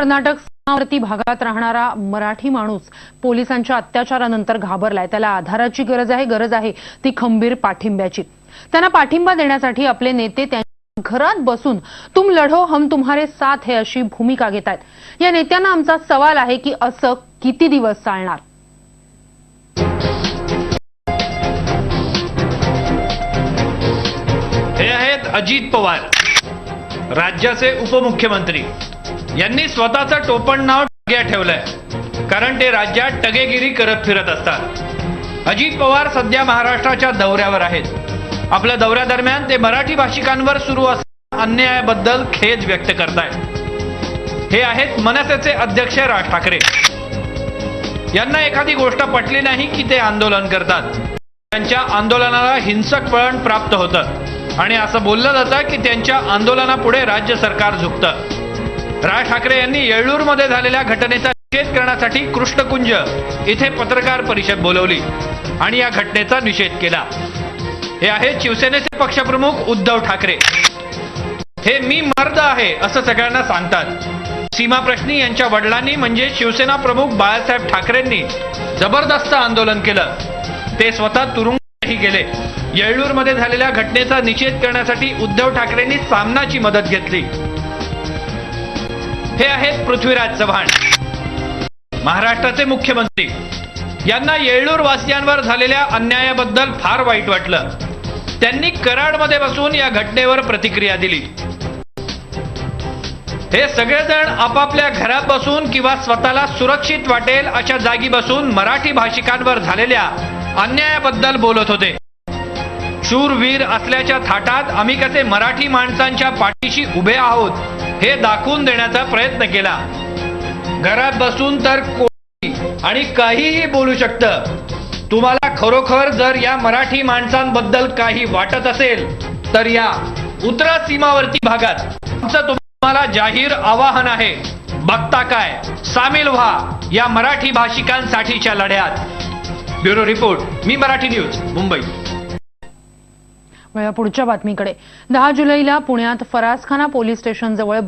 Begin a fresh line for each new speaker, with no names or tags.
कर्नाटक सीमावर्ती भागात राहणारा मराठी माणूस पोलिसांच्या अत्याचारानंतर घाबरलाय. त्याला आधाराची गरज आहे गरज आहे ती खंबीर पाठिंब्याची. त्यांना पाठिंबा देण्यासाठी आपले नेते त्यांच्या घरात बसून तुम लढो हम तुम्हारे साथ हे अशी भूमिका घेत आहेत या नेत्यांना आमचा सवाल आहे की असं किती दिवस चालणार?
हे आहेत अजित पवार राज्याचे उपमुख्यमंत्री. यांनी स्वतःचं टोपण नाव टग्या ठेवलंय. कारण ते राज्यात टगेगिरी करत फिरत असतात. अजित पवार सध्या महाराष्ट्राच्या दौऱ्यावर आहेत. आपल्या दौऱ्यादरम्यान ते मराठी भाषिकांवर सुरू असलेल्या अन्यायाबद्दल खेद व्यक्त करतायत. हे आहेत मनसेचे अध्यक्ष राज ठाकरे. यांना एखादी गोष्ट पटली नाही की ते आंदोलन करतात. त्यांच्या आंदोलनाला हिंसक वळण प्राप्त होतं. आणि असं बोललं जातं की त्यांच्या आंदोलनापुढे राज्य सरकार झुकतं. राज ठाकरे यांनी येळूरमध्ये झालेल्या घटनेचा निषेध करण्यासाठी कृष्णकुंज इथे पत्रकार परिषद बोलवली आणि या घटनेचा निषेध केला. हे आहेत शिवसेनेचे पक्षप्रमुख उद्धव ठाकरे. हे मी मर्द आहे असं सगळ्यांना सांगतात. सीमाप्रश्नी यांच्या वडिलांनी म्हणजे शिवसेना प्रमुख बाळासाहेब ठाकरेंनी जबरदस्त आंदोलन केलं. ते स्वतः तुरुंगही गेले. येळूरमध्ये झालेल्या घटनेचा निषेध करण्यासाठी उद्धव ठाकरेंनी सामनाची मदत घेतली. हे आहेत पृथ्वीराज चव्हाण. महाराष्ट्राचे मुख्यमंत्री. यांना येळूर वासियांवर झालेल्या अन्यायाबद्दल फार वाईट वाटलं. त्यांनी कराडमध्ये बसून या घटनेवर प्रतिक्रिया दिली. हे सगळेजण आपापल्या घरात बसून किंवा स्वतःला सुरक्षित वाटेल अशा जागी बसून मराठी भाषिकांवर झालेल्या अन्यायाबद्दल बोलत होते. शूरवीर असल्याच्या थाटात आम्ही कसे मराठी माणसांच्या पाठीशी उभे आहोत हे दाखवून देण्याचा प्रयत्न केला. घरात बसून तर कोणी आणि काहीही बोलू शकतं. तुम्हाला खरोखर जर या मराठी माणसांबद्दल काही वाटत असेल तर या उतरा सीमावर्ती भागात. आमचं तुम्हाला जाहीर आवाहन आहे बघता काय सामील व्हा या मराठी भाषिकांसाठीच्या लढ्यात. ब्युरो रिपोर्ट मी मराठी न्यूज मुंबई.
पुढच्या बातमीकडे. दहा जुलैला पुण्यात फरासखाना पोलीस स्टेशनजवळ